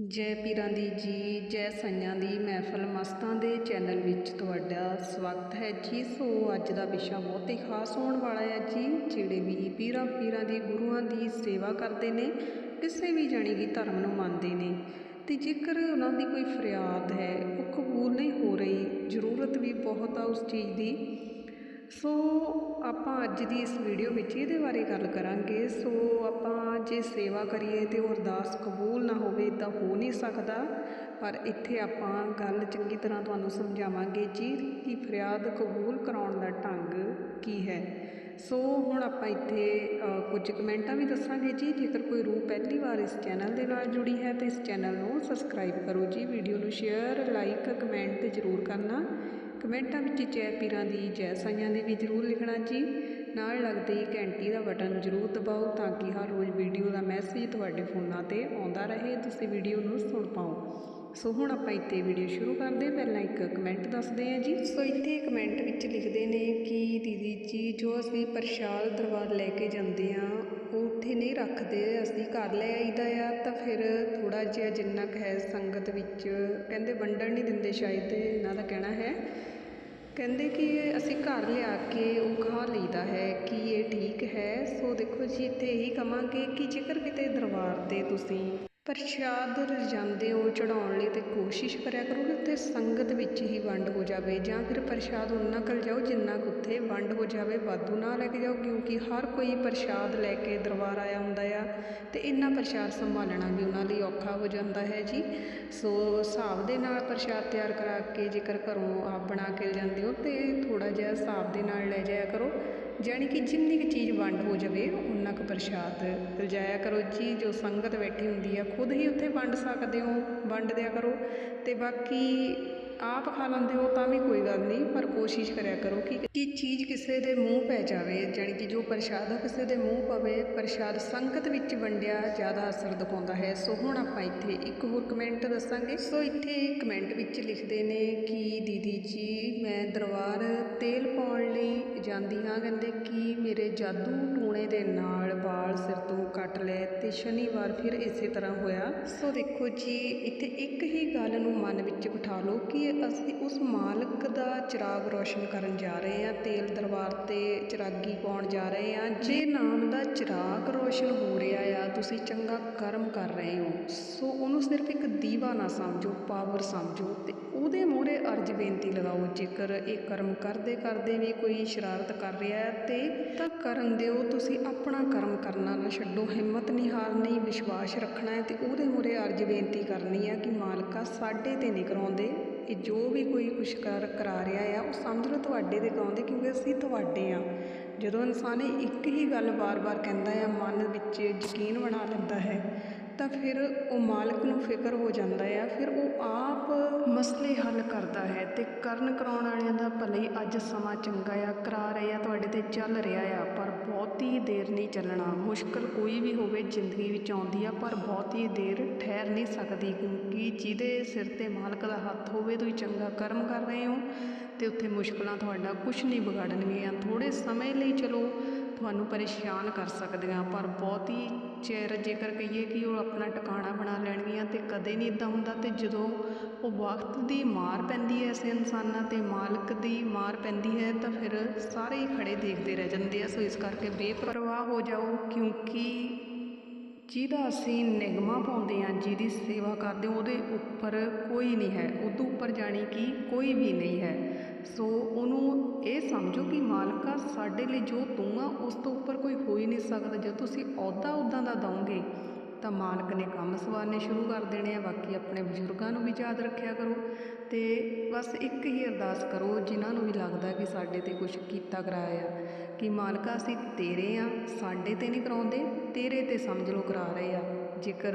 ਜੈ ਪੀਰਾਂ ਦੀ ਜੀ, ਜੈ ਸਾਈਆਂ ਦੀ ਮਹਿਫਲ ਮਸਤਾਂ ਦੇ ਚੈਨਲ ਵਿੱਚ ਤੁਹਾਡਾ ਸਵਾਗਤ ਹੈ ਜੀ। ਸੋ ਅੱਜ ਦਾ ਵਿਸ਼ਾ ਬਹੁਤ ਹੀ ਖਾਸ ਹੋਣ ਵਾਲਾ ਹੈ ਜੀ, ਜਿਹੜੇ ਵੀ ਪੀਰਾਂ ਪੀਰਾਂ ਦੀ ਗੁਰੂਆਂ ਦੀ ਸੇਵਾ ਕਰਦੇ ਨੇ, ਕਿਸੇ ਵੀ ਜਾਣੀ ਕਿ ਧਰਮ ਨੂੰ ਮੰਨਦੇ ਨੇ। ਤੇ ਜੇਕਰ ਉਹਨਾਂ ਦੀ ਕੋਈ ਫਰਿਆਦ ਹੈ, ਉਹ ਕਬੂਲ ਨਹੀਂ ਹੋ ਰਹੀ, ਜ਼ਰੂਰਤ ਵੀ ਬਹੁਤ ਆ ਉਸ ਚੀਜ਼ ਦੀ ਸੋ ਆਪਾਂ ਅੱਜ ਦੀ ਇਸ ਵੀਡੀਓ ਵਿੱਚ ਇਹਦੇ ਬਾਰੇ ਗੱਲ ਕਰਾਂਗੇ। ਸੋ ਆਪਾਂ ਜੇ ਸੇਵਾ ਕਰੀਏ ਤੇ ਉਹ ਅਰਦਾਸ ਕਬੂਲ ਨਾ ਹੋਵੇ ਤਾਂ ਹੋ ਨਹੀਂ ਸਕਦਾ। ਪਰ ਇੱਥੇ ਆਪਾਂ ਗੱਲ ਚੰਗੀ ਤਰ੍ਹਾਂ ਤੁਹਾਨੂੰ ਸਮਝਾਵਾਂਗੇ। ਜੀ ਕਿ ਫਰਿਆਦ ਕਬੂਲ ਕਰਾਉਣ ਦਾ ਢੰਗ ਕੀ ਹੈ? ਸੋ ਹੁਣ ਆਪਾਂ ਇੱਥੇ ਕੁਝ ਕਮੈਂਟਾਂ ਵੀ ਦੱਸਾਂਗੇ ਜੀ। ਜੇਕਰ ਕੋਈ ਰੂਹ ਪਹਿਲੀ ਵਾਰ ਇਸ ਚੈਨਲ ਦੇ ਨਾਲ ਜੁੜੀ ਹੈ ਤਾਂ ਇਸ ਚੈਨਲ ਨੂੰ ਸਬਸਕ੍ਰਾਈਬ ਕਰੋ ਜੀ। ਵੀਡੀਓ ਨੂੰ ਸ਼ੇਅਰ, ਲਾਈਕ, ਕਮੈਂਟ ਤੇ ਜ਼ਰੂਰ ਕਰਨਾ। ਕਮੈਂਟਾਂ ਵਿੱਚ ਜੈ ਪੀਰਾਂ ਦੀ ਜੈ ਸਾਈਆਂ ਦੀ ਵੀ ਜ਼ਰੂਰ ਲਿਖਣਾ ਜੀ। ਨਾਲ ਲੱਗਦੇ ਹੀ ਘੰਟੀ ਦਾ ਬਟਨ ਜ਼ਰੂਰ ਦਬਾਓ ਤਾਂ ਕਿ ਹਰ ਰੋਜ਼ ਵੀਡੀਓ ਦਾ ਮੈਸੇਜ ਤੁਹਾਡੇ ਫੋਨਾਂ ਤੇ ਆਉਂਦਾ ਰਹੇ, ਤੁਸੀਂ ਵੀਡੀਓ ਨੂੰ ਸੁਣ ਪਾਓ। ਸੋ ਹੁਣ ਆਪਾਂ ਇੱਥੇ ਵੀਡੀਓ ਸ਼ੁਰੂ ਕਰਦੇ ਹਾਂ। ਪਹਿਲਾਂ ਇੱਕ ਕਮੈਂਟ ਦੱਸਦੇ ਹਾਂ ਜੀ। ਸੋ ਇੱਥੇ ਕਮੈਂਟ ਵਿੱਚ ਲਿਖਦੇ ਨੇ ਕਿ ਦੀਦੀ ਜੀ, ਜੋ ਅਸੀਂ ਪ੍ਰਸ਼ਾਦ ਦਰਬਾਰ ਲੈ ਕੇ ਜਾਂਦੇ ਆ ਉਹ ਉੱਥੇ ਨਹੀਂ ਰੱਖਦੇ। ਅਸੀਂ ਘਰ ਲੈ ਆਈਦਾ ਆ ਤਾਂ ਫਿਰ ਥੋੜਾ ਜਿਹਾ ਜਿੰਨਾ ਕੁ ਹੈ ਸੰਗਤ ਵਿੱਚ, ਕਹਿੰਦੇ ਵੰਡਣ ਨਹੀਂ ਦਿੰਦੇ ਸ਼ਾਇਦ, ਇਹਨਾਂ ਦਾ ਕਹਿਣਾ ਹੈ। ਕਹਿੰਦੇ ਕਿ ਅਸੀਂ ਘਰ ਲਿਆ ਕੇ ਉਹ ਖਾ ਲਈਦਾ ਹੈ ਕਿ ਇਹ ਠੀਕ ਹੈ। ਸੋ ਦੇਖੋ ਜੀ, ਇੱਥੇ ਇਹੀ ਕਵਾਂਗੇ ਕਿ ਜੇਕਰ ਕਿਤੇ ਦਰਬਾਰ ਤੇ ਤੁਸੀਂ ਪ੍ਰਸ਼ਾਦ ਰਜਾਂਦੇ ਹੋ ਚੜਾਉਣ ਲਈ ਤੇ ਕੋਸ਼ਿਸ਼ ਕਰਿਆ ਕਰੋ ਕਿ ਉੱਥੇ ਸੰਗਤ ਵਿੱਚ ਹੀ ਵੰਡ ਹੋ ਜਾਵੇ ਜਾਂ ਫਿਰ ਪ੍ਰਸ਼ਾਦ ਉਨਾ ਕੁ ਜਾਓ ਜਿੰਨਾ ਕੁ ਉੱਥੇ ਵੰਡ ਹੋ ਜਾਵੇ, ਵਾਧੂ ਨਾ ਲੈ ਕੇ ਜਾਓ, ਕਿਉਂਕਿ ਹਰ ਕੋਈ ਪ੍ਰਸ਼ਾਦ ਲੈ ਕੇ ਦਰਬਾਰ ਆਇਆ ਹੁੰਦਾ ਆ ਤੇ ਇੰਨਾ ਪ੍ਰਸ਼ਾਦ ਸੰਭਾਲਣਾ ਵੀ ਉਹਨਾਂ ਲਈ ਔਖਾ ਹੋ ਜਾਂਦਾ ਹੈ ਜੀ। ਸੋ ਹਿਸਾਬ ਦੇ ਨਾਲ ਪ੍ਰਸ਼ਾਦ ਤਿਆਰ ਕਰਾ ਕੇ ਜੇਕਰ ਘਰੋਂ ਆਪ ਬਣਾ ਕੇ ਜਾਂਦੇ ਹੋ ਤੇ ਥੋੜਾ ਜਿਹਾ ਹਿਸਾਬ ਦੇ ਨਾਲ ਲੈ ਜਾਇਆ ਕਰੋ। ਜਾਣੀ ਕਿ ਜਿੰਨੀ ਕੁ ਚੀਜ਼ ਵੰਡ ਹੋ ਜਾਵੇ ਉਨਾ ਕੁ ਪ੍ਰਸ਼ਾਦ ਲਿਜਾਇਆ ਕਰੋ। ਜੀ ਜੋ ਸੰਗਤ ਬੈਠੀ ਹੁੰਦੀ ਆ, ਖੁਦ ਹੀ ਉੱਥੇ ਵੰਡ ਸਕਦੇ ਹੋ ਵੰਡ ਦਿਆ ਕਰੋ। ਅਤੇ ਬਾਕੀ ਆਪ ਖਾ ਲੈਂਦੇ ਹੋ ਤਾਂ ਵੀ ਕੋਈ ਗੱਲ ਨਹੀਂ, ਪਰ ਕੋਸ਼ਿਸ਼ ਕਰਿਆ ਕਰੋ ਕਿ ਕਿ ਚੀਜ਼ ਕਿਸੇ ਦੇ ਮੂੰਹ ਪੈ ਜਾਵੇ, ਜਾਣੀ ਕਿ ਜੋ ਪ੍ਰਸ਼ਾਦ ਆ ਕਿਸੇ ਦੇ ਮੂੰਹ ਪਵੇ, ਪ੍ਰਸ਼ਾਦ ਸੰਗਤ ਵਿੱਚ ਵੰਡਿਆ ਜ਼ਿਆਦਾ ਅਸਰ ਦਿਖਾਉਂਦਾ ਹੈ। ਸੋ ਹੁਣ ਆਪਾਂ ਇੱਥੇ ਇੱਕ ਹੋਰ ਕਮੈਂਟ ਦੱਸਾਂਗੇ। ਸੋ ਇੱਥੇ ਕਮੈਂਟ ਵਿੱਚ ਲਿਖਦੇ ਨੇ ਕਿ ਦੀਦੀ ਜੀ, ਮੈਂ ਦਰਬਾਰ ਤੇਲ ਪਾਉਣ ਲਈ ਜਾਂਦੀ ਹਾਂ, ਕਹਿੰਦੇ ਕਿ ਮੇਰੇ ਜਾਦੂ ਟੂਣੇ ਦੇ ਨਾਲ ਵਾਲ ਸਿਰ ਤੋਂ ਕੱਟ ਲਏ ਤੇ ਸ਼ਨੀਵਾਰ ਫਿਰ ਇਸੇ ਤਰ੍ਹਾਂ ਹੋਇਆ। ਸੋ ਦੇਖੋ ਜੀ, ਇੱਥੇ ਇੱਕ ਹੀ ਗੱਲ ਨੂੰ ਮਨ ਵਿੱਚ ਬਿਠਾ ਲਓ ਕਿ ਅਸੀਂ ਉਸ ਮਾਲਕ ਦਾ ਚਿਰਾਗ ਰੋਸ਼ਨ ਕਰਨ ਜਾ ਰਹੇ ਹਾਂ, ਤੇਲ ਦਰਬਾਰ ਤੇ ਚਿਰਾਗੀ ਪਾਉਣ ਜਾ ਰਹੇ ਹਾਂ, ਜੇ ਨਾਮ ਦਾ ਚਿਰਾਗ ਰੋਸ਼ਨ ਹੋ ਰਿਹਾ ਆ, ਤੁਸੀਂ ਚੰਗਾ ਕਰਮ ਕਰ ਰਹੇ ਹੋ। ਸੋ ਉਹਨੂੰ ਸਿਰਫ ਇੱਕ ਦੀਵਾ ਨਾ ਸਮਝੋ, ਪਾਵਰ ਸਮਝੋ ਤੇ ਉਹਦੇ ਮੂਹਰੇ ਅਰਜ ਬੇਨਤੀ ਲਗਾਓ, ਜੇਕਰ ਇਹ ਕਰਮ ਕਰਦੇ ਕਰਦੇ ਵੀ ਕੋਈ ਸ਼ਰਾਰਤ ਕਰ ਰਿਹਾ ਹੈ, ਤੇ ਤਾਂ ਕਰਨ ਦਿਓ, ਤੁਸੀਂ ਆਪਣਾ ਕਰਮ ਕਰਨਾ ਨਾ ਛੱਡੋ, ਹਿੰਮਤ ਨਹੀਂ ਹਾਰਨੀ, ਵਿਸ਼ਵਾਸ ਰੱਖਣਾ ਹੈ, ਤੇ ਉਹਦੇ ਮੂਹਰੇ ਅਰਜ ਬੇਨਤੀ ਕਰਨੀ ਹੈ ਕਿ ਮਾਲਕਾ ਸਾਡੇ ਤੇ ਨਹੀਂ ਕਰਾਉਂਦੇ ਇਹ ਜੋ ਵੀ ਕੋਈ ਕੁਛ ਕਰ, ਕਰਾ ਰਿਹਾ ਆ ਉਹ ਸਮਝ ਲਓ ਤੁਹਾਡੇ ਤੇ ਕਰਾਉਂਦੇ, ਕਿਉਂਕਿ ਅਸੀਂ ਤੁਹਾਡੇ ਆ ਜਦੋਂ ਇਨਸਾਨ ਇੱਕ ਹੀ ਗੱਲ ਬਾਰ-ਬਾਰ ਕਹਿੰਦਾ ਆ ਮਨ ਵਿੱਚ ਯਕੀਨ ਬਣਾ ਲੈਂਦਾ ਹੈ ਤਾਂ ਫਿਰ ਉਹ ਮਾਲਕ ਨੂੰ ਫਿਕਰ ਹੋ ਜਾਂਦਾ ਆ। ਫਿਰ ਉਹ ਆਪ ਮਸਲੇ ਹੱਲ ਕਰਦਾ ਹੈ ਅਤੇ ਕਰਨ ਕਰਾਉਣ ਵਾਲਿਆਂ ਦਾ ਭਲੇ ਹੀ ਅੱਜ ਸਮਾਂ ਚੰਗਾ ਆ, ਕਰਾ ਰਹੇ ਆ, ਤੁਹਾਡੇ ਤੇ ਚੱਲ ਰਿਹਾ ਆ, ਪਰ ਬਹੁਤੀ ਦੇਰ ਨਹੀਂ ਚੱਲਣਾ। ਮੁਸ਼ਕਲ ਕੋਈ ਵੀ ਹੋਵੇ ਜ਼ਿੰਦਗੀ ਵਿੱਚ ਆਉਂਦੀ ਆ, ਪਰ ਬਹੁਤੀ ਦੇਰ ਠਹਿਰ ਨਹੀਂ ਸਕਦੀ, ਕਿਉਂਕਿ ਜਿਹਦੇ ਸਿਰ ਤੇ ਮਾਲਕ ਦਾ ਹੱਥ ਹੋਵੇ, ਤੁਸੀਂ ਚੰਗਾ ਕਰਮ ਕਰ ਰਹੇ ਹੋ ਅਤੇ ਉੱਥੇ ਮੁਸ਼ਕਲਾਂ ਤੁਹਾਡਾ ਕੁਝ ਨਹੀਂ ਵਿਗਾੜਨਗੀਆਂ। ਥੋੜ੍ਹੇ ਸਮੇਂ ਲਈ ਚਲੋ, ਤੁਹਾਨੂੰ ਪਰੇਸ਼ਾਨ ਕਰ ਸਕਦੀਆਂ, ਪਰ ਬਹੁਤੀ ਚਿਰ ਜੇਕਰ ਕਹੀਏ ਕਿ ਉਹ ਆਪਣਾ ਟਿਕਾਣਾ ਬਣਾ ਲੈਣਗੀਆਂ ਅਤੇ ਕਦੇ ਨਹੀਂ ਇੱਦਾਂ ਹੁੰਦਾ ਅਤੇ ਜਦੋਂ ਉਹ ਵਕਤ ਦੀ ਮਾਰ ਪੈਂਦੀ ਹੈ ਐਸੇ ਇਨਸਾਨਾਂ ਤੇ, ਮਾਲਕ ਦੀ ਮਾਰ ਪੈਂਦੀ ਹੈ ਤਾਂ ਫਿਰ ਸਾਰੇ ਹੀ ਖੜ੍ਹੇ ਦੇਖਦੇ ਰਹਿ ਜਾਂਦੇ ਆ। ਸੋ ਇਸ ਕਰਕੇ ਬੇਪਰਵਾਹ ਹੋ ਜਾਓ ਕਿਉਂਕਿ ਜਿਹਦਾ ਅਸੀਂ ਨਿਗਮਾ ਪਾਉਂਦੇ ਹਾਂ, ਜਿਹਦੀ ਸੇਵਾ ਕਰਦੇ ਉਹਦੇ ਉੱਪਰ ਕੋਈ ਨਹੀਂ ਹੈ। ਉਦੋਂ ਉੱਪਰ ਜਾਣੀ ਕਿ ਕੋਈ ਵੀ ਨਹੀਂ ਹੈ। ਸੋ ਉਹਨੂੰ ਇਹ ਸਮਝੋ ਕਿ ਮਾਲਕਾ ਸਾਡੇ ਲਈ ਜੋ ਤੂੰ ਆ, ਉਸ ਤੋਂ ਉੱਪਰ ਕੋਈ ਹੋ ਹੀ ਨਹੀਂ ਸਕਦਾ। ਜੇ ਤੁਸੀਂ ਅਹੁਦਾ ਉੱਦਾਂ ਦਾ ਦਓਗੇ, ਤਾਂ ਮਾਲਕ ਨੇ ਕੰਮ ਸਵਾਰਨੇ ਸ਼ੁਰੂ ਕਰ ਦੇਣੇ ਆ। ਬਾਕੀ ਆਪਣੇ ਬਜ਼ੁਰਗਾਂ ਨੂੰ ਵੀ ਯਾਦ ਰੱਖਿਆ ਕਰੋ ਤੇ ਬਸ ਇੱਕ ਹੀ ਅਰਦਾਸ ਕਰੋ, ਜਿਨ੍ਹਾਂ ਨੂੰ ਵੀ ਲੱਗਦਾ ਕਿ ਸਾਡੇ ਤੇ ਕੁਝ ਕੀਤਾ ਕਰਾਇਆ ਕਿ ਮਾਲਕਾ, ਅਸੀਂ ਤੇਰੇ ਆ, ਸਾਡੇ ਤੇ ਨਹੀਂ ਕਰਾਉਂਦੇ, ਤੇਰੇ ਤੇ ਸਮਝ ਲਓ ਕਰਾ ਰਹੇ ਆ। ਜੇਕਰ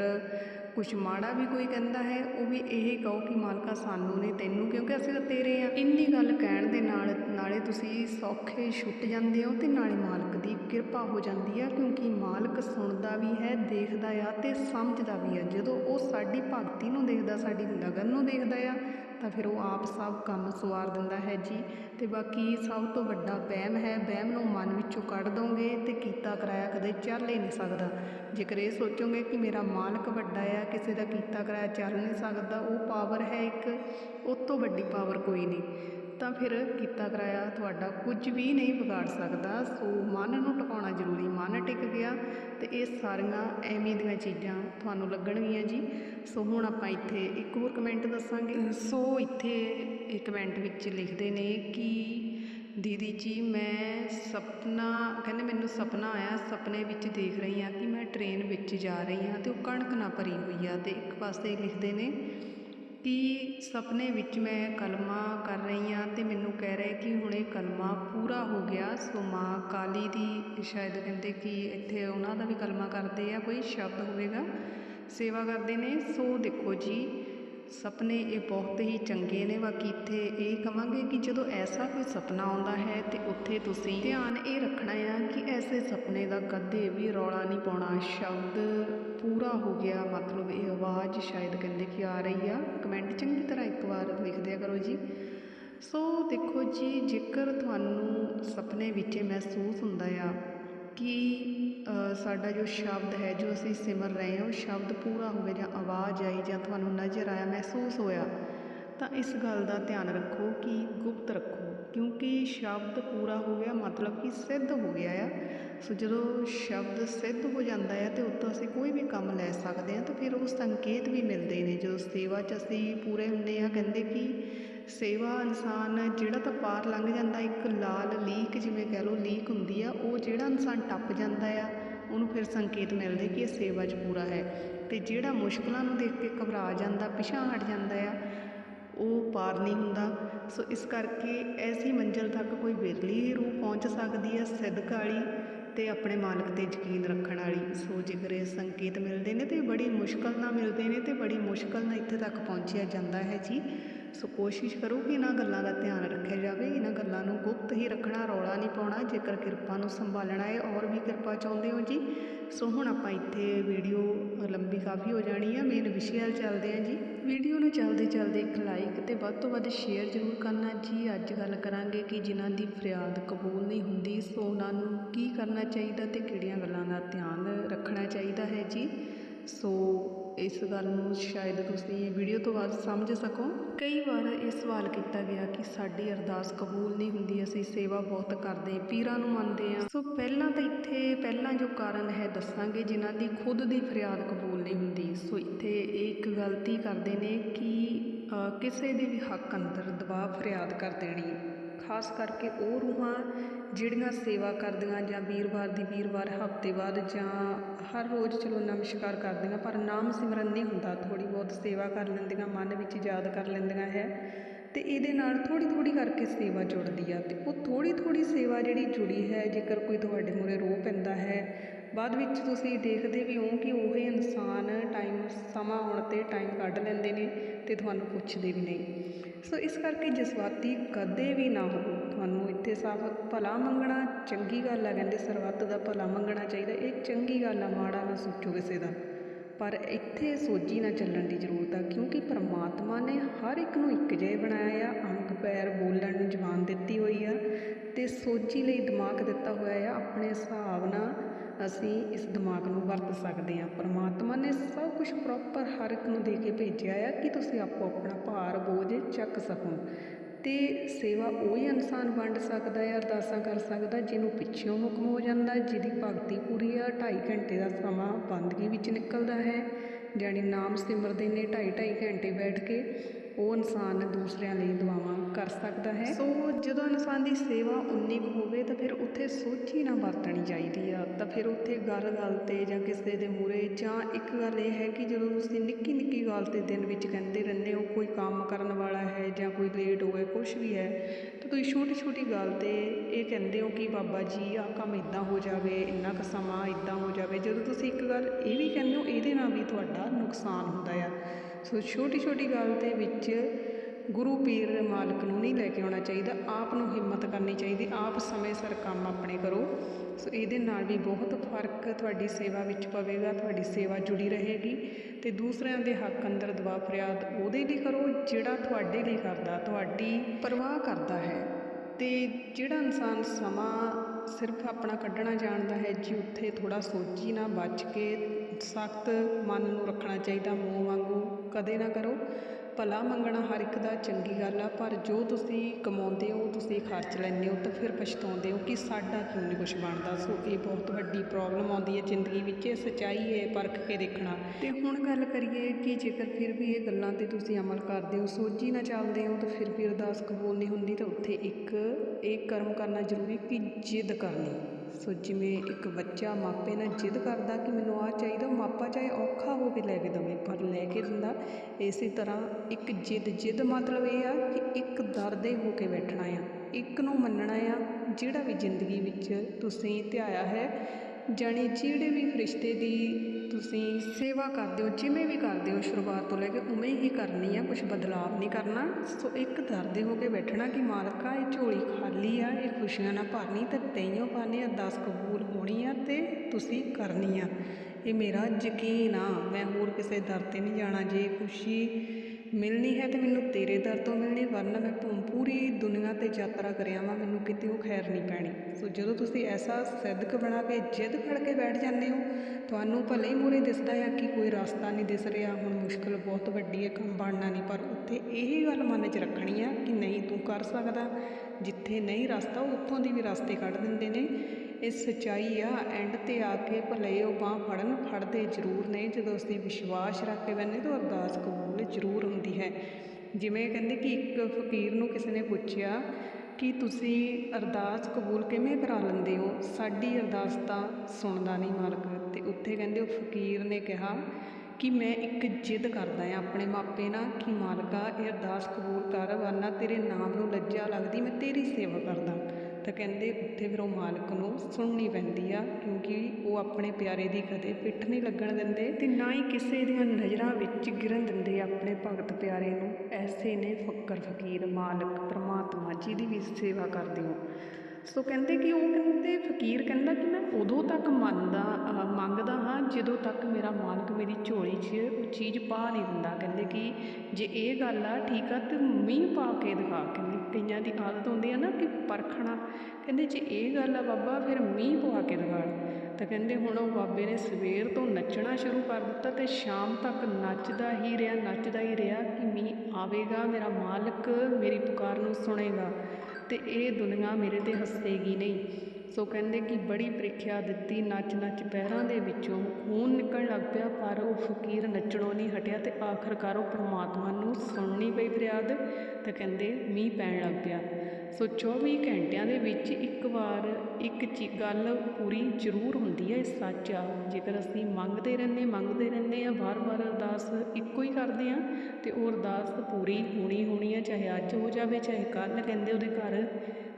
ਕੁਝ ਮਾੜਾ ਵੀ ਕੋਈ ਕਹਿੰਦਾ ਹੈ, ਉਹ ਵੀ ਇਹ ਕਹੋ ਕਿ ਮਾਲਕਾ ਸਾਨੂੰ ਨਹੀਂ ਤੈਨੂੰ ਕਿਉਂਕਿ ਅਸੀਂ ਤਾਂ ਤੇਰੇ ਆ ਇੰਨੀ ਗੱਲ ਕਹਿਣ ਦੇ ਨਾਲ ਨਾਲੇ ਤੁਸੀਂ ਸੌਖੇ ਛੁੱਟ ਜਾਂਦੇ ਹੋ ਤੇ ਨਾਲੇ ਮਾਲਕ ਦੀ ਕਿਰਪਾ ਹੋ ਜਾਂਦੀ ਆ, ਕਿਉਂਕਿ ਮਾਲਕ ਸੁਣਦਾ ਵੀ ਹੈ, ਦੇਖਦਾ ਆ ਤੇ ਸਮਝਦਾ ਵੀ ਆ। ਜਦੋਂ ਉਹ ਸਾਡੀ ਭਗਤੀ ਨੂੰ ਦੇਖਦਾ, ਸਾਡੀ ਲਗਨ ਨੂੰ ਦੇਖਦਾ ਆ ਤਾਂ ਫਿਰ ਉਹ ਆਪ ਸਭ ਕੰਮ ਸਵਾਰ ਦਿੰਦਾ ਹੈ ਜੀ। ਅਤੇ ਬਾਕੀ ਸਭ ਤੋਂ ਵੱਡਾ ਵਹਿਮ ਹੈ, ਵਹਿਮ ਨੂੰ ਮਨ ਵਿੱਚੋਂ ਕੱਢ ਦੋਗੇ ਅਤੇ ਕੀਤਾ ਕਰਾਇਆ ਕਦੇ ਚੱਲ ਹੀ ਨਹੀਂ ਸਕਦਾ। ਜੇਕਰ ਇਹ ਸੋਚੋਗੇ ਕਿ ਮੇਰਾ ਮਾਲਕ ਵੱਡਾ ਆ, ਕਿਸੇ ਦਾ ਕੀਤਾ ਕਰਾਇਆ ਚੱਲ ਨਹੀਂ ਸਕਦਾ, ਉਹ ਪਾਵਰ ਹੈ ਇੱਕ, ਉਹ ਤੋਂ ਵੱਡੀ ਪਾਵਰ ਕੋਈ ਨਹੀਂ। ਤਾਂ ਫਿਰ ਕੀਤਾ ਕਰਾਇਆ ਤੁਹਾਡਾ ਕੁਝ ਵੀ ਨਹੀਂ ਵਿਗਾੜ ਸਕਦਾ। ਸੋ ਮਨ ਨੂੰ ਟਿਕਾਉਣਾ ਜ਼ਰੂਰੀ, ਮਨ ਟਿਕ ਇਹ ਸਾਰੀਆਂ ਐਵੇਂ ਦੀਆਂ ਚੀਜ਼ਾਂ ਤੁਹਾਨੂੰ ਲੱਗਣਗੀਆਂ ਜੀ। ਸੋ ਹੁਣ ਆਪਾਂ ਇੱਥੇ ਇੱਕ ਹੋਰ ਕਮੈਂਟ ਦੱਸਾਂਗੇ। ਸੋ ਇੱਥੇ ਇਹ ਕਮੈਂਟ ਵਿੱਚ ਲਿਖਦੇ ਨੇ ਕਿ ਦੀਦੀ ਜੀ ਮੈਂ ਸੁਪਨਾ ਕਹਿੰਦੇ ਮੈਨੂੰ ਸੁਪਨਾ ਆਇਆ ਸੁਪਨੇ ਵਿੱਚ ਦੇਖ ਰਹੀ ਹਾਂ ਕਿ ਮੈਂ ਟ੍ਰੇਨ ਵਿੱਚ ਜਾ ਰਹੀ ਹਾਂ ਤੇ ਉਹ ਕਣਕ ਨਾ ਭਰੀ ਹੋਈ ਆ ਤੇ ਇੱਕ ਪਾਸੇ ਲਿਖਦੇ ਨੇ ਕਿ ਸੁਪਨੇ ਵਿੱਚ ਮੈਂ ਕਲਮਾ ਕਰ ਰਹੀ ਹਾਂ ਅਤੇ ਮੈਨੂੰ ਕਹਿ ਰਹੇ ਕਿ ਹੁਣ ਇਹ ਕਲਮਾ ਪੂਰਾ ਹੋ ਗਿਆ। ਸੋ ਮਾਂ ਕਾਲੀ ਦੀ ਸ਼ਾਇਦ ਕਹਿੰਦੇ ਕਿ ਇੱਥੇ ਉਹਨਾਂ ਦਾ ਵੀ ਕਲਮਾ ਕਰਦੇ ਆ, ਕੋਈ ਸ਼ਬਦ ਹੋਵੇਗਾ। ਸੇਵਾ ਕਰਦੇ ਨੇ। ਸੋ ਦੇਖੋ ਜੀ, ਸੁਪਨੇ ਇਹ ਬਹੁਤ ਹੀ ਚੰਗੇ ਨੇ। ਬਾਕੀ ਇੱਥੇ ਇਹ ਕਵਾਂਗੇ ਕਿ ਜਦੋਂ ਐਸਾ ਕੋਈ ਸੁਪਨਾ ਆਉਂਦਾ ਹੈ ਤੇ ਉੱਥੇ ਤੁਸੀਂ ਧਿਆਨ ਇਹ ਰੱਖਣਾ ਆ ਕਿ ਐਸੇ ਸੁਪਨੇ ਦਾ ਕਦੇ ਵੀ ਰੌਲਾ ਨਹੀਂ ਪਾਉਣਾ। ਸ਼ਬਦ ਪੂਰਾ ਹੋ ਗਿਆ। ਮਤਲਬ ਇਹ ਆਵਾਜ਼ ਸ਼ਾਇਦ ਕਹਿੰਦੇ ਕਿ ਆ ਰਹੀ ਆ। ਕਮੈਂਟ ਚੰਗੀ ਤਰ੍ਹਾਂ ਇੱਕ ਵਾਰ ਲਿਖ ਦਿਆ ਕਰੋ ਜੀ। ਸੋ ਦੇਖੋ ਜੀ, ਜੇਕਰ ਤੁਹਾਨੂੰ ਸੁਪਨੇ ਵਿੱਚ ਮਹਿਸੂਸ ਹੁੰਦਾ ਆ ਕਿ ਸਾਡਾ ਜੋ ਸ਼ਬਦ ਹੈ, ਜੋ ਅਸੀਂ ਸਿਮਰ ਰਹੇ ਹਾਂ, ਉਹ ਸ਼ਬਦ ਪੂਰਾ ਹੋ ਗਿਆ ਜਾਂ ਆਵਾਜ਼ ਆਈ ਜਾਂ ਤੁਹਾਨੂੰ ਨਜ਼ਰ ਆਇਆ, ਮਹਿਸੂਸ ਹੋਇਆ, ਤਾਂ ਇਸ ਗੱਲ ਦਾ ਧਿਆਨ ਰੱਖੋ ਕਿ ਗੁਪਤ ਰੱਖੋ। ਕਿਉਂਕਿ ਸ਼ਬਦ ਪੂਰਾ ਹੋ ਗਿਆ, ਮਤਲਬ ਕਿ ਸਿੱਧ ਹੋ ਗਿਆ ਆ। ਸੋ ਜਦੋਂ ਸ਼ਬਦ ਸਿੱਧ ਹੋ ਜਾਂਦਾ ਹੈ ਤੇ ਉੱਤੋਂ ਅਸੀਂ ਕੋਈ ਵੀ ਕੰਮ ਲੈ ਸਕਦੇ ਹਾਂ ਤਾਂ ਫਿਰ ਉਹ ਸੰਕੇਤ ਵੀ ਮਿਲਦੇ ਨੇ। ਜਦੋਂ ਸੇਵਾ 'ਚ ਅਸੀਂ ਪੂਰੇ ਹੁੰਦੇ ਆ ਕਹਿੰਦੇ ਕਿ ਸੇਵਾ ਇਨਸਾਨ ਜਿਹੜਾ ਤਾਂ ਪਾਰ ਲੰਘ ਜਾਂਦਾ, ਇੱਕ ਲਾਲ ਲੀਕ ਜਿਵੇਂ ਕਹਿ ਲਓ, ਲੀਕ ਹੁੰਦੀ ਆ, ਉਹ ਜਿਹੜਾ ਇਨਸਾਨ ਟੱਪ ਜਾਂਦਾ ਆ, ਉਹਨੂੰ ਫਿਰ ਸੰਕੇਤ ਮਿਲਦੇ ਕਿ ਇਹ ਸੇਵਾ 'ਚ ਪੂਰਾ ਹੈ। ਤੇ ਜਿਹੜਾ ਮੁਸ਼ਕਲਾਂ ਨੂੰ ਦੇਖ ਕੇ ਘਬਰਾ ਜਾਂਦਾ, ਪਿਛਾਂਹ ਹਟ ਜਾਂਦਾ ਆ ਉਹ ਪਾਰ ਨਹੀਂ ਹੁੰਦਾ। ਸੋ ਇਸ ਕਰਕੇ ਐਸੀ ਮੰਜ਼ਿਲ ਤੱਕ ਕੋਈ ਵਿਰਲੀ ਹੀ ਰੂਹ ਪਹੁੰਚ ਸਕਦੀ ਹੈ ਸਿਦਕ ਵਾਲੀ ਤੇ ਆਪਣੇ ਮਾਲਕ ਤੇ ਯਕੀਨ ਰੱਖਣ ਵਾਲੀ। ਸੋ ਜੇਕਰ ਇਹ ਸੰਕੇਤ ਮਿਲਦੇ ਨੇ ਤੇ ਬੜੀ ਮੁਸ਼ਕਲ ਨਾਲ ਮਿਲਦੇ ਨੇ ਤੇ ਬੜੀ ਮੁਸ਼ਕਲ ਨਾਲ ਇੱਥੇ ਤੱਕ ਪਹੁੰਚਿਆ ਜਾਂਦਾ ਹੈ ਜੀ। ਸੋ ਕੋਸ਼ਿਸ਼ ਕਰੋ ਕਿ ਇਹਨਾਂ ਗੱਲਾਂ ਦਾ ਧਿਆਨ ਰੱਖਿਆ ਜਾਵੇ। ਇਹਨਾਂ ਗੱਲਾਂ ਨੂੰ ਗੁਪਤ ਹੀ ਰੱਖਣਾ, ਰੌਲਾ ਨਹੀਂ ਪਾਉਣਾ। ਜੇਕਰ ਕਿਰਪਾ ਨੂੰ ਸੰਭਾਲਣਾ ਹੈ, ਔਰ ਵੀ ਕਿਰਪਾ ਚਾਹੁੰਦੇ ਹੋ ਜੀ। ਸੋ ਹੁਣ ਆਪਾਂ ਇੱਥੇ ਵੀਡੀਓ ਲੰਬੀ ਕਾਫੀ ਹੋ ਜਾਣੀ ਹੈ। ਮੇਨ ਵਿਸ਼ੇ ਵੱਲ ਚੱਲਦੇ ਹਾਂ ਜੀ। ਵੀਡੀਓ ਨੂੰ ਚਲਦੇ ਚਲਦੇ ਇੱਕ ਲਾਈਕ ਤੇ ਵੱਧ ਤੋਂ ਵੱਧ ਸ਼ੇਅਰ ਜ਼ਰੂਰ ਕਰਨਾ ਜੀ। ਅੱਜ ਗੱਲ ਕਰਾਂਗੇ ਕਿ ਜਿਨ੍ਹਾਂ ਦੀ ਫਰਿਆਦ ਕਬੂਲ ਨਹੀਂ ਹੁੰਦੀ, ਸੋ ਉਹਨਾਂ ਨੂੰ ਕੀ ਕਰਨਾ ਚਾਹੀਦਾ ਤੇ ਕਿਹੜੀਆਂ ਗੱਲਾਂ ਦਾ ਧਿਆਨ ਰੱਖਣਾ ਚਾਹੀਦਾ ਹੈ ਜੀ? ਸੋ ਇਸ ਗੱਲ ਨੂੰ ਸ਼ਾਇਦ ਤੁਸੀਂ ਵੀਡੀਓ ਤੋਂ ਬਾਅਦ ਸਮਝ ਸਕੋ। ਕਈ ਵਾਰ ਇਹ ਸਵਾਲ ਕੀਤਾ ਗਿਆ ਕਿ ਸਾਡੀ ਅਰਦਾਸ ਕਬੂਲ ਨਹੀਂ ਹੁੰਦੀ, ਅਸੀਂ ਸੇਵਾ ਬਹੁਤ ਕਰਦੇ, ਪੀਰਾਂ ਨੂੰ ਮੰਨਦੇ ਆ ਸੋ ਪਹਿਲਾਂ ਤਾਂ ਇੱਥੇ ਪਹਿਲਾਂ ਜੋ ਕਾਰਨ ਹੈ ਦੱਸਾਂਗੇ, ਜਿਨ੍ਹਾਂ ਦੀ ਖੁਦ ਦੀ ਫਰਿਆਦ ਕਬੂਲ ਨਹੀਂ ਹੁੰਦੀ। ਸੋ ਇੱਥੇ ਇਹ ਇੱਕ ਗਲਤੀ ਕਰਦੇ ਨੇ ਕਿ ਕਿਸੇ ਦੇ ਵੀ ਹੱਕ ਅੰਦਰ ਦਬਾਅ ਫਰਿਆਦ ਕਰ ਦੇਣੀ। ਖਾਸ ਕਰਕੇ ਉਹ ਰੂਹਾਂ ਜਿਹੜੀਆਂ ਸੇਵਾ ਕਰਦੀਆਂ ਜਾਂ ਵੀਰਵਾਰ ਦੀ ਵੀਰਵਾਰ ਹਫ਼ਤੇ ਬਾਅਦ ਜਾਂ ਹਰ ਰੋਜ਼ ਚਲੋ ਨਮਸਕਾਰ ਕਰਦੀਆਂ, ਪਰ ਨਾਮ ਸਿਮਰਨ ਨਹੀਂ ਹੁੰਦਾ ਥੋੜੀ ਬਹੁਤ ਸੇਵਾ ਕਰ ਲੈਂਦੀਆਂ, ਮਨ ਵਿੱਚ ਯਾਦ ਕਰ ਲੈਂਦੀਆਂ ਹੈ ਤੇ ਇਹਦੇ ਨਾਲ ਥੋੜੀ ਥੋੜੀ ਕਰਕੇ ਸੇਵਾ ਜੁੜਦੀ ਆ ਤੇ ਉਹ ਥੋੜੀ ਥੋੜੀ ਸੇਵਾ ਜਿਹੜੀ ਜੁੜੀ ਹੈ, ਜੇਕਰ ਕੋਈ ਤੁਹਾਡੇ ਮੂਹਰੇ ਰੋ ਪੈਂਦਾ ਹੈ ਬਾਅਦ ਵਿੱਚ ਤੁਸੀਂ ਦੇਖਦੇ ਵੀ ਹੋ ਕਿ ਉਹ ਇਨਸਾਨ ਟਾਈਮ ਸਮਾਂ ਆਉਣ ਤੇ ਟਾਈਮ ਕੱਢ ਲੈਂਦੇ ਨੇ ਅਤੇ ਤੁਹਾਨੂੰ ਪੁੱਛਦੇ ਵੀ ਨਹੀਂ। ਸੋ ਇਸ ਕਰਕੇ ਜਜ਼ਬਾਤੀ ਕਦੇ ਵੀ ਨਾ ਹੋ ਤੁਹਾਨੂੰ ਇੱਥੇ ਸਾਫ਼ ਭਲਾ ਮੰਗਣਾ ਚੰਗੀ ਗੱਲ ਆ, ਕਹਿੰਦੇ ਸਰਬੱਤ ਦਾ ਭਲਾ ਮੰਗਣਾ ਚਾਹੀਦਾ। ਇਹ ਚੰਗੀ ਗੱਲ ਆ, ਮਾੜਾ ਨਾ ਸੋਚੋ ਕਿਸੇ ਦਾ। ਪਰ ਇੱਥੇ ਸੋਝੀ ਨਾ ਚੱਲਣ ਦੀ ਜ਼ਰੂਰਤ ਆ, ਕਿਉਂਕਿ ਪਰਮਾਤਮਾ ਨੇ ਹਰ ਇੱਕ ਨੂੰ ਇੱਕ ਜਿਹੇ ਬਣਾਇਆ ਆ ਅੰਗ ਪੈਰ ਬੋਲਣ ਨੂੰ ਜ਼ਬਾਨ ਦਿੱਤੀ ਹੋਈ ਆ ਤੇ ਸੋਝੀ ਲਈ ਦਿਮਾਗ ਦਿੱਤਾ ਹੋਇਆ ਆ, ਆਪਣੇ ਹਿਸਾਬ ਨਾਲ ਅਸੀਂ ਇਸ ਦਿਮਾਗ ਨੂੰ ਵਰਤ ਸਕਦੇ ਹਾਂ। ਪਰਮਾਤਮਾ ਨੇ ਸਭ ਕੁਝ ਪ੍ਰੋਪਰ ਹਰ ਇੱਕ ਨੂੰ ਦੇ ਕੇ ਭੇਜਿਆ ਆ ਕਿ ਤੁਸੀਂ ਆਪੋ ਆਪਣਾ ਭਾਰ, ਬੋਝ ਚੱਕ ਸਕੋ। ਤੇ ਸੇਵਾ ਉਹ ਹੀ ਇਨਸਾਨ ਵੰਡ ਸਕਦਾ ਹੈ, ਅਰਦਾਸਾਂ ਕਰ ਸਕਦਾ, ਜਿਹਨੂੰ ਪਿੱਛੋਂ ਹੁਕਮ ਹੋ ਜਾਂਦਾ, ਜਿਹਦੀ ਭਗਤੀ ਪੂਰੀ ਆ 2.5 ਘੰਟੇ ਦਾ ਸਮਾਂ ਬੰਦਗੀ ਵਿੱਚ ਨਿਕਲਦਾ ਹੈ। ਜਾਣੀ ਨਾਮ ਸਿਮਰਦੇ ਨੇ 2.5 ਘੰਟੇ ਬੈਠ ਕੇ, ਉਹ ਇਨਸਾਨ ਦੂਸਰਿਆਂ ਲਈ ਕਰ ਸਕਦਾ ਹੈ। ਸੋ ਜਦੋਂ ਇਨਸਾਨ ਦੀ ਸੇਵਾ ਉਨੀ ਕੁ ਹੋਵੇ ਤਾਂ ਫਿਰ ਉੱਥੇ ਸੋਚੀ ਨਾ ਵਰਤਣੀ ਚਾਹੀਦੀ ਆ। ਤਾਂ ਫਿਰ ਉੱਥੇ ਗੱਲ ਗੱਲ ਤੇ ਜਾਂ ਕਿਸੇ ਦੇ ਮੂਹਰੇ ਜਾਂ ਇੱਕ ਗੱਲ ਇਹ ਹੈ ਕਿ ਜਦੋਂ ਤੁਸੀਂ ਨਿੱਕੀ ਨਿੱਕੀ ਗੱਲ ਤੇ ਦਿਨ ਵਿੱਚ ਕਹਿੰਦੇ ਰਹਿੰਦੇ ਹੋ, ਕੋਈ ਕੰਮ ਕਰਨ ਵਾਲਾ ਹੈ ਜਾਂ ਕੋਈ ਲੇਟ ਹੋਵੇ ਕੁਝ ਵੀ ਹੈ, ਤਾਂ ਤੁਸੀਂ ਛੋਟੀ ਛੋਟੀ ਗੱਲ ਤੇ ਇਹ ਕਹਿੰਦੇ ਹੋ ਕਿ ਬਾਬਾ ਜੀ, ਆਹ ਕੰਮ ਇਦਾਂ ਹੋ ਜਾਵੇ, ਇੰਨਾ ਕੁ ਸਮਾਂ ਇਦਾਂ ਹੋ ਜਾਵੇ। ਜਦੋਂ ਤੁਸੀਂ ਇੱਕ ਗੱਲ ਇਹ ਵੀ ਕਹਿੰਦੇ ਹੋ, ਇਹਦੇ ਨਾਲ ਵੀ ਤੁਹਾਡਾ ਨੁਕਸਾਨ ਹੁੰਦਾ ਆ। ਸੋ ਛੋਟੀ ਛੋਟੀ ਗੱਲ ਦੇ ਵਿੱਚ ਗੁਰੂ ਪੀਰ ਮਾਲਕ ਨੂੰ ਨਹੀਂ ਲੈ ਕੇ ਆਉਣਾ ਚਾਹੀਦਾ। ਆਪ ਨੂੰ ਹਿੰਮਤ ਕਰਨੀ ਚਾਹੀਦੀ। ਆਪ ਸਮੇਂ ਸਿਰ ਕੰਮ ਆਪਣੇ ਕਰੋ। ਸੋ ਇਹਦੇ ਨਾਲ ਵੀ ਬਹੁਤ ਫ਼ਰਕ ਤੁਹਾਡੀ ਸੇਵਾ ਵਿੱਚ ਪਵੇਗਾ, ਤੁਹਾਡੀ ਸੇਵਾ ਜੁੜੀ ਰਹੇਗੀ ਤੇ ਦੂਸਰਿਆਂ ਦੇ ਹੱਕ ਅੰਦਰ ਦੁਆ ਫਰਿਆਦ ਉਹਦੇ ਲਈ ਕਰੋ ਜਿਹੜਾ ਤੁਹਾਡੇ ਲਈ ਕਰਦਾ, ਤੁਹਾਡੀ ਪਰਵਾਹ ਕਰਦਾ ਹੈ। ਤੇ ਜਿਹੜਾ ਇਨਸਾਨ ਸਮਾਂ ਸਿਰਫ ਆਪਣਾ ਕੱਢਣਾ ਜਾਣਦਾ ਹੈ, ਜੀ ਉੱਥੇ ਥੋੜਾ ਸੋਚੀ ਨਾ ਬਚ ਕੇ ਸਖਤ ਮਨ ਨੂੰ ਰੱਖਣਾ ਚਾਹੀਦਾ, ਮੂੰਹ ਵਾਂਗੂ ਕਦੇ ਨਾ ਕਰੋ। ਭਲਾ ਮੰਗਣਾ ਹਰ ਇੱਕ ਦਾ ਚੰਗੀ ਗੱਲ ਆ, ਪਰ ਜੋ ਤੁਸੀਂ ਕਮਾਉਂਦੇ ਹੋ, ਤੁਸੀਂ ਖਰਚ ਲੈਂਦੇ ਹੋ, ਤਾਂ ਫਿਰ ਪਛਤਾਉਂਦੇ ਹੋ ਕਿ ਸਾਡਾ ਕਿਉਂ ਨਹੀਂ ਕੁਝ ਬਣਦਾ। ਸੋ ਇਹ ਬਹੁਤ ਵੱਡੀ ਪ੍ਰੋਬਲਮ ਆਉਂਦੀ ਹੈ ਜ਼ਿੰਦਗੀ ਵਿੱਚ, ਇਹ ਸੱਚਾਈ ਹੈ ਪਰਖ ਕੇ ਦੇਖਣਾ। ਤੇ ਹੁਣ ਗੱਲ ਕਰੀਏ ਕਿ ਜੇਕਰ ਫਿਰ ਵੀ ਇਹ ਗੱਲਾਂ ਤੇ ਤੁਸੀਂ ਅਮਲ ਕਰਦੇ ਹੋ ਸੋਝੀ ਨਾ ਚੱਲਦੇ ਹੋ, ਤਾਂ ਫਿਰ ਵੀ ਅਰਦਾਸ ਕਬੂਲ ਨਹੀਂ ਹੁੰਦੀ, ਤਾਂ ਉੱਥੇ ਇੱਕ ਇਹ ਕਰਮ ਕਰਨਾ ਜ਼ਰੂਰੀ ਕਿ ਜਿੱਦ ਕਰਨੀ। ਸੋ ਜਿਵੇਂ ਇੱਕ ਬੱਚਾ ਮਾਪੇ ਨਾਲ ਜਿੱਦ ਕਰਦਾ ਕਿ ਮੈਨੂੰ ਆਹ ਚਾਹੀਦਾ ਮਾਪਾ ਚਾਹੇ ਔਖਾ ਹੋ ਕੇ ਲੈ ਕੇ ਦੇਵੇ, ਪਰ ਲੈ ਕੇ ਦਿੰਦਾ, ਇਸੇ ਤਰ੍ਹਾਂ ਇੱਕ ਜਿੱਦ ਜਿੱਦ ਮਤਲਬ ਇਹ ਆ ਕਿ ਇੱਕ ਦਰਦੇ ਹੋ ਕੇ ਬੈਠਣਾ ਆ, ਇੱਕ ਨੂੰ ਮੰਨਣਾ ਆ, ਜਿਹੜਾ ਵੀ ਜ਼ਿੰਦਗੀ ਵਿੱਚ ਤੁਸੀਂ ਧਿਆਇਆ ਹੈ, ਜਾਣੀ ਜਿਹੜੇ ਵੀ ਰਿਸ਼ਤੇ ਦੀ ਤੁਸੀਂ ਸੇਵਾ ਕਰਦੇ ਹੋ, ਜਿਵੇਂ ਵੀ ਕਰਦੇ ਹੋ ਸ਼ੁਰੂਆਤ ਤੋਂ ਲੈ ਕੇ ਉਵੇਂ ਹੀ ਕਰਨੀ ਆ ਕੁਝ ਬਦਲਾਵ ਨਹੀਂ ਕਰਨਾ। ਸੋ ਇੱਕ ਦਰਦੇ ਹੋ ਕੇ ਬੈਠਣਾ ਕਿ ਮਾਲਕਾ ਇਹ ਝੋਲੀ ਖਾਲੀ ਆ, ਇਹ ਖੁਸ਼ੀਆਂ ਨਾਲ ਭਰਨੀ ਤੇ ਤੈਨੂੰ ਪਾਣੇ ਅਰਦਾਸ ਕਬੂਲ ਹੋਣੀ ਆ ਤੇ ਤੁਸੀਂ ਕਰਨੀ ਆ। ਇਹ ਮੇਰਾ ਯਕੀਨ ਆ, ਮੈਂ ਹੋਰ ਕਿਸੇ ਦਰ ਤੇ ਨਹੀਂ ਜਾਣਾ, ਜੇ ਖੁਸ਼ੀ ਮਿਲਣੀ ਹੈ ਤੇ ਮੈਨੂੰ ਤੇਰੇ ਦਰ ਤੋਂ ਮਿਲਣੀ, ਵਰਨਾ ਮੈਂ ਭੂਮ ਪੂਰੀ ਦੁਨੀਆ ਤੇ ਯਾਤਰਾ ਕਰਿਆ ਵਾਂ, ਮੈਨੂੰ ਕਿਤੇ ਉਹ ਖੈਰ ਨਹੀਂ ਪੈਣੀ। ਸੋ ਜਦੋਂ ਤੁਸੀਂ ਐਸਾ ਸਿੱਧਕ ਬਣਾ ਕੇ ਜਿੱਦ ਫੜ ਕੇ ਬੈਠ ਜਾਂਦੇ ਹੋ, ਤੁਹਾਨੂੰ ਭਲੇ ਹੀ ਮੂਹਰੇ ਦਿਸਦਾ ਹੈ ਕਿ ਕੋਈ ਰਸਤਾ ਨਹੀਂ ਦਿਸ ਰਿਹਾ। ਹੁਣ ਮੁਸ਼ਕਲ ਬਹੁਤ ਵੱਡੀ ਹੈ, ਕੰਮ ਬਣਨਾ ਨਹੀਂ, ਪਰ ਉੱਥੇ ਇਹ ਗੱਲ ਮਨ 'ਚ ਰੱਖਣੀ ਆ ਕਿ ਨਹੀਂ, ਤੂੰ ਕਰ ਸਕਦਾ। ਜਿੱਥੇ ਨਹੀਂ ਰਸਤਾ, ਉੱਥੋਂ ਦੀ ਵੀ ਰਸਤੇ ਕੱਢ ਦਿੰਦੇ ਨੇ। ਇਹ ਸੱਚਾਈ ਆ ਐਂਡ ਤੇ ਆ ਕੇ ਭਲੇ ਉਹ ਬਾਂਹ ਫੜਨ, ਫੜਦੇ ਜ਼ਰੂਰ ਨੇ। ਜਦੋਂ ਅਸੀਂ ਵਿਸ਼ਵਾਸ ਰੱਖ ਕੇ ਬੰਨੇ ਤਾਂ ਅਰਦਾਸ ਕਬੂਲ ਜ਼ਰੂਰ ਹੁੰਦੀ ਹੈ। ਜਿਵੇਂ ਕਹਿੰਦੇ ਕਿ ਇੱਕ ਫਕੀਰ ਨੂੰ ਕਿਸੇ ਨੇ ਪੁੱਛਿਆ ਕਿ ਤੁਸੀਂ ਅਰਦਾਸ ਕਬੂਲ ਕਿਵੇਂ ਕਰਾ ਲੈਂਦੇ ਹੋ? ਸਾਡੀ ਅਰਦਾਸ ਤਾਂ ਸੁਣਦਾ ਨਹੀਂ ਮਾਲਕ। ਤੇ ਉੱਥੇ ਕਹਿੰਦੇ ਉਹ ਫਕੀਰ ਨੇ ਕਿਹਾ ਕਿ ਮੈਂ ਇੱਕ ਜਿੱਦ ਕਰਦਾ ਆ ਆਪਣੇ ਮਾਪੇ ਨਾਲ ਕਿ ਮਾਲਕਾ, ਇਹ ਅਰਦਾਸ ਕਬੂਲ ਕਰ, ਵਰਨਾ ਤੇਰੇ ਨਾਮ ਨੂੰ ਲੱਜਾ ਲੱਗਦੀ, ਮੈਂ ਤੇਰੀ ਸੇਵਾ ਕਰਦਾ। ਤਾਂ ਕਹਿੰਦੇ ਉੱਥੇ ਫਿਰ ਉਹ ਮਾਲਕ ਨੂੰ ਸੁਣਨੀ ਪੈਂਦੀ ਆ, ਕਿਉਂਕਿ ਉਹ ਆਪਣੇ ਪਿਆਰੇ ਦੀ ਕਦੇ ਪਿੱਠ ਨਹੀਂ ਲੱਗਣ ਦਿੰਦੇ ਤੇ ਨਾ ਹੀ ਕਿਸੇ ਦੀਆਂ ਨਜ਼ਰਾਂ ਵਿੱਚ ਗਿਰਨ ਦਿੰਦੇ ਆਪਣੇ ਭਗਤ ਪਿਆਰੇ ਨੂੰ। ਐਸੇ ਨੇ ਫੱਕਰ ਫਕੀਰ ਮਾਲਕ ਪ੍ਰਮਾਤਮਾ ਜੀ ਦੀ ਵੀ ਸੇਵਾ ਕਰਦੇ ਹੋ। ਸੋ ਕਹਿੰਦੇ ਕਿ ਉਹ ਕਹਿੰਦੇ ਫਕੀਰ ਕਹਿੰਦਾ ਕਿ ਮੈਂ ਉਦੋਂ ਤੱਕ ਮੰਨਦਾ ਮੰਗਦਾ ਹਾਂ ਜਦੋਂ ਤੱਕ ਮੇਰਾ ਮਾਲਕ ਮੇਰੀ ਝੋਲੀ 'ਚ ਉਹ ਚੀਜ਼ ਪਾ ਨਹੀਂ ਦਿੰਦਾ। ਕਹਿੰਦੇ ਕਿ ਜੇ ਇਹ ਗੱਲ ਆ, ਠੀਕ ਆ, ਤੇ ਮੀਂਹ ਪਾ ਕੇ ਦਿਖਾ। ਕਹਿੰਦੇ ਕਈਆਂ ਦੀ ਆਦਤ ਹੁੰਦੀ ਆ ਨਾ ਕਿ ਪਰਖਣਾ। ਕਹਿੰਦੇ ਜੇ ਇਹ ਗੱਲ ਆ ਬਾਬਾ, ਫਿਰ ਮੀਂਹ ਪਵਾ ਕੇ ਦਿਖਾ। ਤਾਂ ਕਹਿੰਦੇ ਹੁਣ ਉਹ ਬਾਬੇ ਨੇ ਸਵੇਰ ਤੋਂ ਨੱਚਣਾ ਸ਼ੁਰੂ ਕਰ ਦਿੱਤਾ ਤੇ ਸ਼ਾਮ ਤੱਕ ਨੱਚਦਾ ਹੀ ਰਿਹਾ, ਨੱਚਦਾ ਹੀ ਰਿਹਾ ਕਿ ਮੀਂਹ ਆਵੇਗਾ, ਮੇਰਾ ਮਾਲਕ ਮੇਰੀ ਪੁਕਾਰ ਨੂੰ ਸੁਣੇਗਾ। ਤੇ ਇਹ ਦੁਨੀਆ ਮੇਰੇ ਤੇ ਹੱਸੇਗੀ ਨਹੀਂ। ਸੋ ਕਹਿੰਦੇ ਕਿ ਬੜੀ ਪ੍ਰੀਖਿਆ ਦਿੱਤੀ ਨੱਚ ਨੱਚ ਪੈਰਾਂ ਦੇ ਵਿੱਚੋਂ ਖੂਨ ਨਿਕਲਣ ਲੱਗ ਪਿਆ, ਪਰ ਉਹ ਫਕੀਰ ਨੱਚਣੋਂ ਨਹੀਂ ਹਟਿਆ ਤੇ ਆਖਰਕਾਰ ਉਹ ਪ੍ਰਮਾਤਮਾ ਨੂੰ ਸੁਣਨੀ ਪਈ ਫਰਿਆਦ ਤੇ ਕਹਿੰਦੇ ਮੀਂਹ ਪੈਣ ਲੱਗ ਪਿਆ। ਸੋ 24 ਘੰਟਿਆਂ ਦੇ ਵਿੱਚ ਇੱਕ ਵਾਰ ਇੱਕ ਚੀ, ਗੱਲ ਪੂਰੀ ਜ਼ਰੂਰ ਹੁੰਦੀ ਹੈ, ਇਹ ਸੱਚ ਆ। ਜੇਕਰ ਅਸੀਂ ਮੰਗਦੇ ਰਹਿੰਦੇ ਮੰਗਦੇ ਰਹਿੰਦੇ ਆ ਵਾਰ-ਵਾਰ ਅਰਦਾਸ ਇੱਕੋ ਹੀ ਕਰਦੇ ਆ ਤੇ ਉਹ ਅਰਦਾਸ ਪੂਰੀ ਹੋਣੀ ਹੋਣੀ ਆ, ਚਾਹੇ ਅੱਜ ਹੋ ਜਾਵੇ, ਚਾਹੇ ਕੱਲ ਕਹਿੰਦੇ ਉਹਦੇ ਘਰ,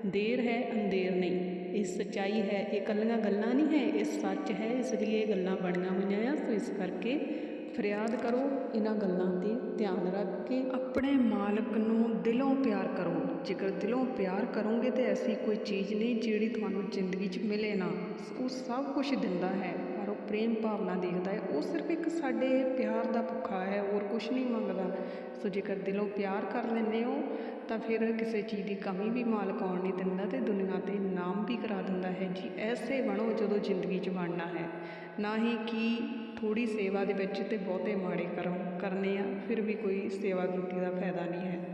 ਦੇਰ ਹੈ, ਅੰਧੇਰ ਨਹੀਂ। ਇਹ ਸੱਚਾਈ ਹੈ, ਇਹ ਕੱਲੀਆਂ ਗੱਲਾਂ ਨਹੀਂ ਹੈ, ਇਹ ਸੱਚ ਹੈ, ਇਸ ਲਈ ਇਹ ਗੱਲਾਂ ਬਣੀਆਂ ਹੋਈਆਂ ਆ, ਸੋ ਇਸ ਕਰਕੇ ਫਰਿਆਦ ਕਰੋ ਇਹਨਾਂ ਗੱਲਾਂ ਤੇ ਧਿਆਨ ਰੱਖ ਕੇ ਆਪਣੇ ਮਾਲਕ ਨੂੰ ਦਿਲੋਂ ਪਿਆਰ ਕਰੋ। ਜੇਕਰ ਦਿਲੋਂ ਪਿਆਰ ਕਰੋਗੇ ਤੇ ਐਸੀ ਕੋਈ ਚੀਜ਼ ਨਹੀਂ ਜਿਹੜੀ ਤੁਹਾਨੂੰ ਜ਼ਿੰਦਗੀ 'ਚ ਮਿਲੇ ਨਾ, ਉਹ ਸਭ ਕੁਝ ਦਿੰਦਾ ਹੈ। ਪਰ ਉਹ ਪ੍ਰੇਮ ਭਾਵਨਾ ਦੇਖਦਾ ਹੈ। ਉਹ ਸਿਰਫ ਇੱਕ ਸਾਡੇ ਪਿਆਰ ਦਾ ਭੁੱਖਾ ਹੈ, ਹੋਰ ਕੁਝ ਨਹੀਂ ਮੰਗਦਾ। ਸੋ ਜੇਕਰ ਦਿਲੋਂ ਪਿਆਰ ਕਰ ਲੈਂਦੇ ਹੋ, ਤਾਂ ਫਿਰ ਕਿਸੇ ਚੀਜ਼ ਦੀ ਕਮੀ ਵੀ ਮਾਲਕ ਆਉਣ ਨਹੀਂ ਦਿੰਦਾ ਤੇ ਦੁਨੀਆ ਤੇ ਨਾਮ ਵੀ ਕਰਾ ਦਿੰਦਾ ਹੈ। ਜੀ, ਐਸੇ ਬਣੋ ਜਦੋਂ ਜ਼ਿੰਦਗੀ 'ਚ ਬਣਨਾ ਹੈ। ਨਾ ਹੀ ਕਿ ਥੋੜ੍ਹੀ ਸੇਵਾ ਦੇ ਵਿੱਚ ਤੇ ਬਹੁਤੇ ਮਾੜੇ ਕਰਮ ਕਰਨੇ ਆ, ਫਿਰ ਵੀ ਕੋਈ ਸੇਵਾ ਕੀਤੀ ਦਾ ਫਾਇਦਾ ਨਹੀਂ ਹੈ।